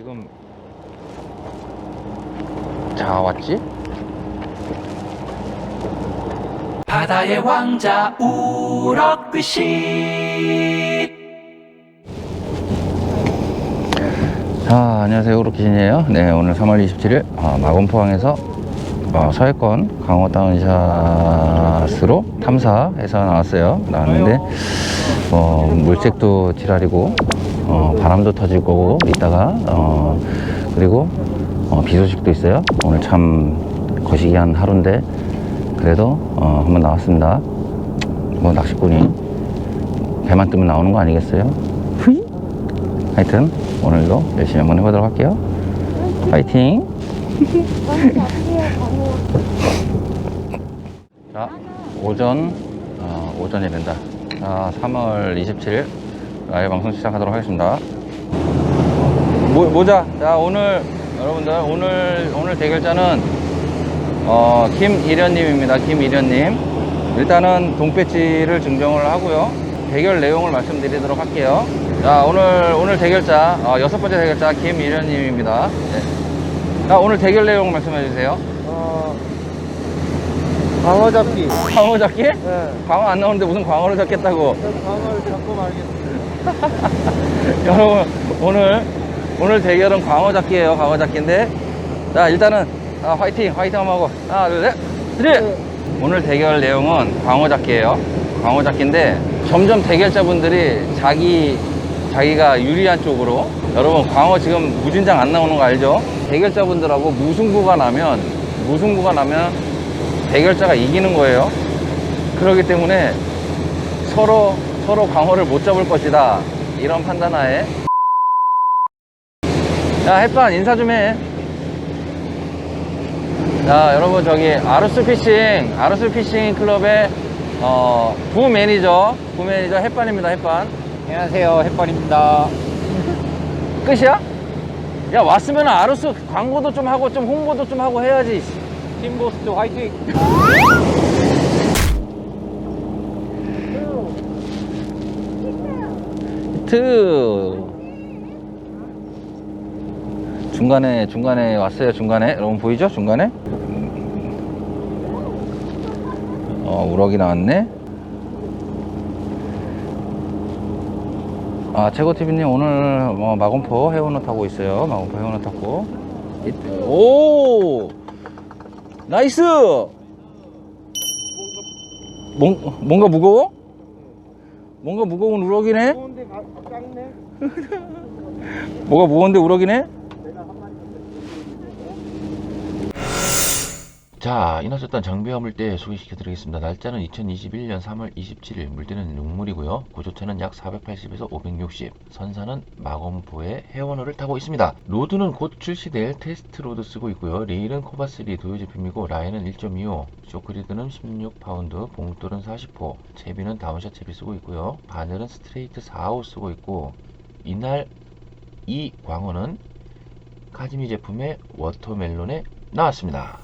지금 자 왔지? 바다의 왕자 우럭빛이. 자 안녕하세요. 우르키신이에요. 네 오늘 3월 27일 어, 마건포항에서 어, 서해권 강호 다운샷으로 탐사해서 나왔어요. 나왔는데 어, 물색도 지랄이고 어, 바람도 터질 거고 이따가 어, 그리고 어, 비 소식도 있어요. 오늘 참 거시기한 하루인데 그래도 어, 한번 나왔습니다. 뭐 낚시꾼이 배만 뜨면 나오는 거 아니겠어요? 하여튼 오늘도 열심히 한번 해보도록 할게요. 파이팅! 자 오전 어, 오전이 된다. 자 3월 27일 라이브 방송 시작하도록 하겠습니다 모, 모자 자 오늘 여러분들 오늘 오늘 대결자는 어, 김일현님입니다 김일현님 일단은 동배지를 증정을 하고요 대결 내용을 말씀드리도록 할게요 자 오늘 오늘 대결자 어, 여섯 번째 대결자 김일현님입니다 네. 자 오늘 대결 내용 말씀해 주세요 어, 광어 잡기. 광어 잡기? 네. 광어 안 나오는데 무슨 광어를 잡겠다고 전 광어를 잡고 말겠습니다. 여러분 오늘 오늘 대결은 광어 잡기예요 광어 잡기인데. 자 일단은 아, 화이팅 화이팅 한번 하고. 하나 둘셋. 쓰리! 오늘 대결 내용은 광어 잡기예요. 광어 잡기인데 점점 대결자분들이 자기 자기가 유리한 쪽으로. 여러분 광어 지금 무진장 안 나오는 거 알죠? 대결자분들하고 무승부가 나면 무승부가 나면 대결자가 이기는 거예요. 그렇기 때문에 서로 서로 광어를 못 잡을 것이다 이런 판단하에 야 햇반 인사 좀해 자 여러분 저기 아루스 피싱 아루스 피싱 클럽의 어, 부 매니저 부 매니저 햇반입니다 햇반 안녕하세요, 햇반입니다. 끝이야? 야 왔으면 아루스 광고도 좀 하고 좀 홍보도 좀 하고 해야지 팀보스트 화이팅! 히트. 중간에 중간에 왔어요 중간에. 여러분 보이죠? 중간에? 어 우럭이 나왔네. 아 최고TV님 오늘 어, 마건포 해운을 타고 있어요. 마건포 해운을 타고. 오! 나이스! 뭔, 뭔가 무거워? 뭔가 무거운 우럭이네? 작네? 뭐가 무거운데 우럭이네? 자, 이나셨던 장비와 물때 소개시켜 드리겠습니다. 날짜는 2021년 3월 27일, 물때는 육물이고요. 고조차는 약 480에서 560, 선사는 마건포의 해원호를 타고 있습니다. 로드는 곧 출시될 테스트 로드 쓰고 있고요. 레일은 코바3 도요 제품이고 라인은 1.25, 쇼크리드는 16파운드, 봉돌은 40호, 채비는 다운샷 채비 쓰고 있고요. 바늘은 스트레이트 4호 쓰고 있고 이날 이 광어는 카지미 제품의 워터멜론에 나왔습니다.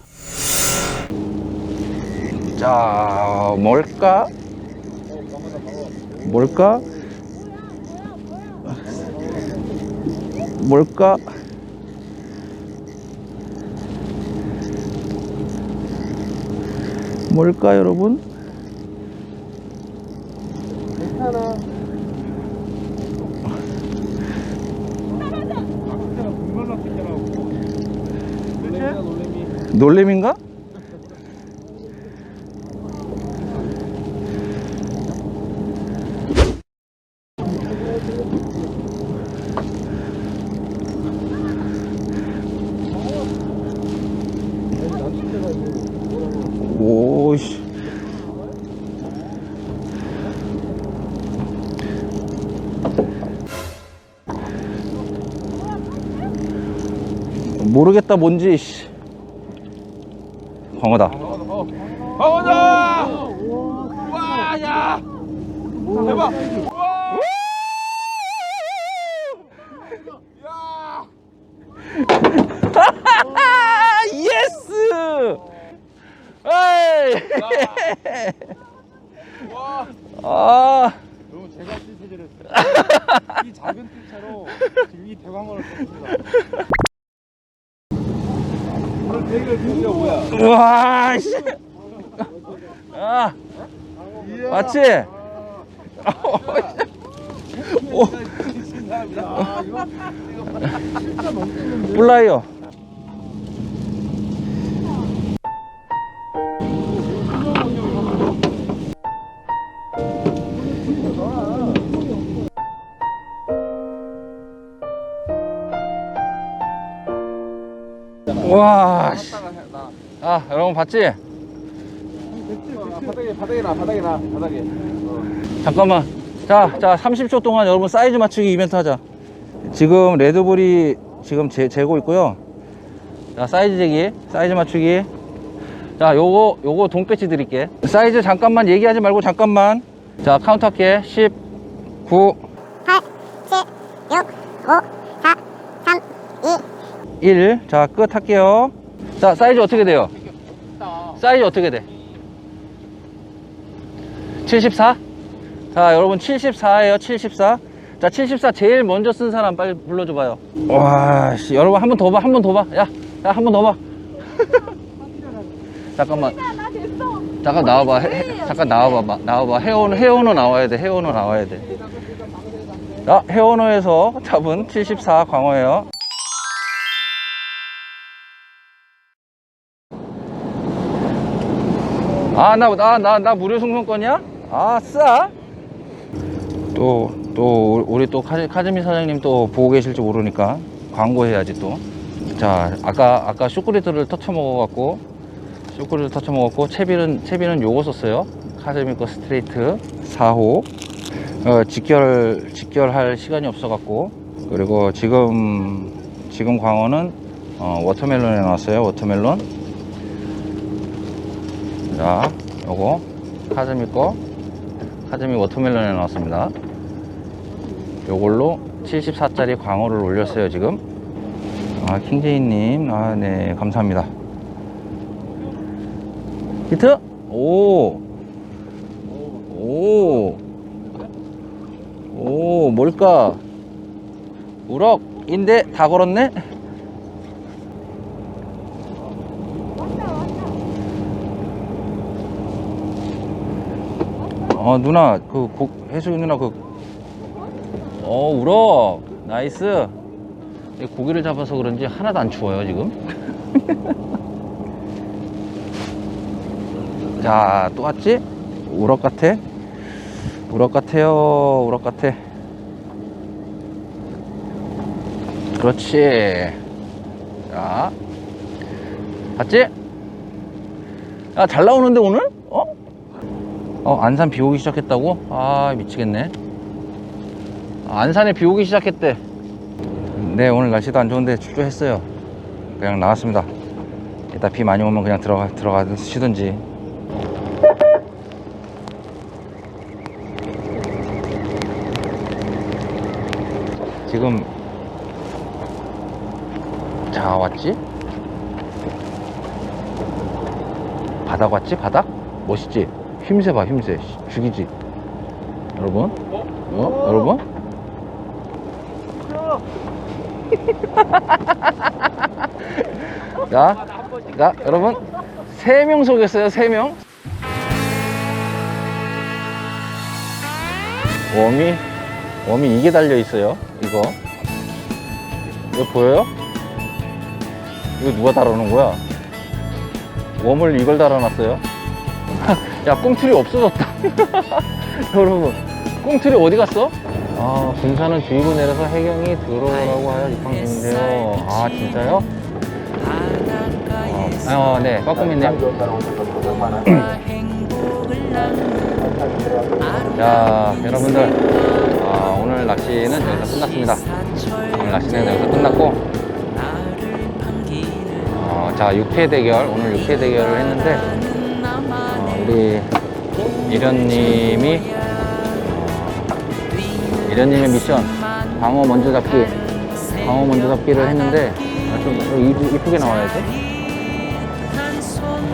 자, 뭘까? 뭘까? 뭘까? 뭘까, 여러분? 오씨. 모르겠다 뭔지 씨. 광어다. 광어다! 와, 야! 대박! 예스! 에이! 와! 아, 너무 제가 실수를 했어. 이 작은 뜰차로 지금 이 대광어를 떴습니다. 오늘 대결 드디어 뭐야? 우 와, 씨. 아, 맞지? 오. 플라이 와, 씨. 아, 여러분 봤지? 바닥에 바닥에 나 바닥에 나 바닥에. 잠깐만. 자, 자, 30초 동안 여러분 사이즈 맞추기 이벤트 하자. 지금 레드불이 지금 재, 재고 있고요. 자, 사이즈 재기, 사이즈 맞추기. 자, 요거, 요거 동배치 드릴게. 사이즈 잠깐만 얘기하지 말고 잠깐만. 자, 카운트 할게. 10, 9, 8, 7, 6, 5, 4, 3, 2, 1. 자, 끝 할게요. 자, 사이즈 어떻게 돼요? 사이즈 어떻게 돼? 74? 자, 여러분 74예요. 74. 자, 74 제일 먼저 쓴 사람 빨리 불러줘 봐요. 와, 씨. 여러분 한 번 더 봐. 한 번 더 봐. 야, 야, 한 번 더 봐. 잠깐만. 잠깐 나와봐. 해- 해- 잠깐 나와봐. 마- 나와봐. 헤어너, 헤어너 나와야 돼. 헤어너 나와야 돼. 자, 헤어너에서 잡은 74 광어예요. 아, 나, 나, 나, 나 무료 승선권이야? 아, 싸? 또, 또, 우리 또 카즈, 카즈미 사장님 또 보고 계실지 모르니까 광고해야지 또. 자, 아까, 아까 쇼크리트를 터쳐 먹어갖고, 쇼크리트 터쳐 먹었고, 채비는, 채비는 요거 썼어요. 카즈미 거 스트레이트 4호. 어, 직결, 직결할 시간이 없어갖고, 그리고 지금, 지금 광어는, 어, 워터멜론에 나왔어요. 워터멜론. 자, 요거 카즈미 거 카즈미 워터멜론에 나왔습니다. 요걸로 74짜리 광어를 올렸어요 지금. 아 킹제이님, 아 네 감사합니다. 히트? 오, 오, 오 뭘까? 우럭인데 다 걸었네? 어 누나 그 고, 해수 누나 그어 우럭 나이스. 이 고기를 잡아서 그런지 하나도 안 추워요 지금. 자 또 왔지? 우럭 같아? 우럭 같아요 우럭 같아. 그렇지. 자 봤지? 야잘 나오는데 오늘 어 어, 안산 비 오기 시작했다고? 아, 미치겠네. 아, 안산에 비 오기 시작했대. 네, 오늘 날씨도 안 좋은데 출조했어요. 그냥 나왔습니다. 이따 비 많이 오면 그냥 들어가, 들어가 쉬든지. 지금, 자, 왔지? 바닥 왔지? 바닥? 멋있지? 힘세 봐 힘세. 씨, 죽이지. 여러분? 어? 여러분? 자, 자 여러분? 세 명 속였어요 세명. 웜이 웜이 이게 달려 있어요 이거. 이거 보여요? 이거 누가 달아놓은 거야? 웜을 이걸 달아놨어요 야 꽁틀이 없어졌다. 여러분 꽁틀이 어디 갔어? 아 군사는 주의보 내려서 해경이 들어오라고 하여 입항 중인데요. 아 진짜요? 어, 어, 네 빠꾸미님 자 여러분들. 아, 오늘 낚시는 여기서 끝났습니다. 오늘 낚시는 여기서 끝났고. 어, 자 6회 대결 오늘 6회 대결을 했는데 어, 우리 이련님이 어, 이련님의 미션 광어 먼저 잡기 광어 먼저 잡기를 했는데 아, 좀 이- 이쁘게 나와야지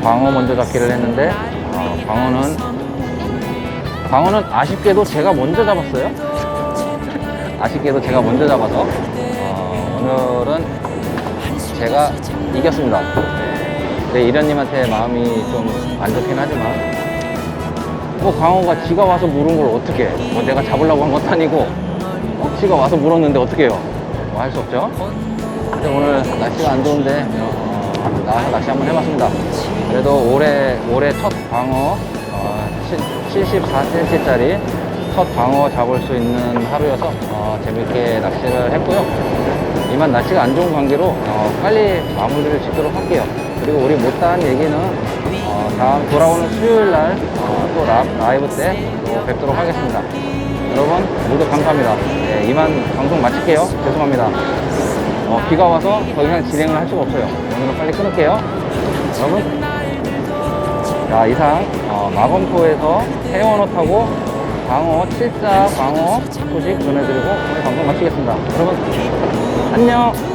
광어 먼저 잡기를 했는데 어, 광어는 광어는 아쉽게도 제가 먼저 잡았어요 아쉽게도 제가 먼저 잡아서 어, 오늘은 제가 이겼습니다. 네. 네, 이련님한테 마음이 좀 안 좋긴 하지만 뭐 광어가 지가 와서 물은 걸 어떻게 뭐 내가 잡으려고 한 것도 아니고 어, 지가 와서 물었는데 어떻게 해요? 뭐 할 수 없죠. 근데 오늘 날씨가 안 좋은데 어, 나와서 낚시 한번 해봤습니다. 그래도 올해 올해 첫 광어 어, 74cm짜리 첫 광어 잡을 수 있는 하루여서 어, 재밌게 낚시를 했고요. 이만 날씨가 안 좋은 관계로 어, 빨리 마무리를 짓도록 할게요. 그리고 우리 못다한 얘기는 어, 다음 돌아오는 수요일 날 어, 라이브 때 또 뵙도록 하겠습니다. 여러분 모두 감사합니다. 네, 이만 방송 마칠게요. 죄송합니다. 어, 비가 와서 더 이상 진행을 할 수가 없어요. 오늘은 빨리 끊을게요. 여러분 자 이상 어, 마건포에서 해원호 타고 광어 7자 광어 소식 전해드리고 오늘 방송 마치겠습니다. 여러분 안녕.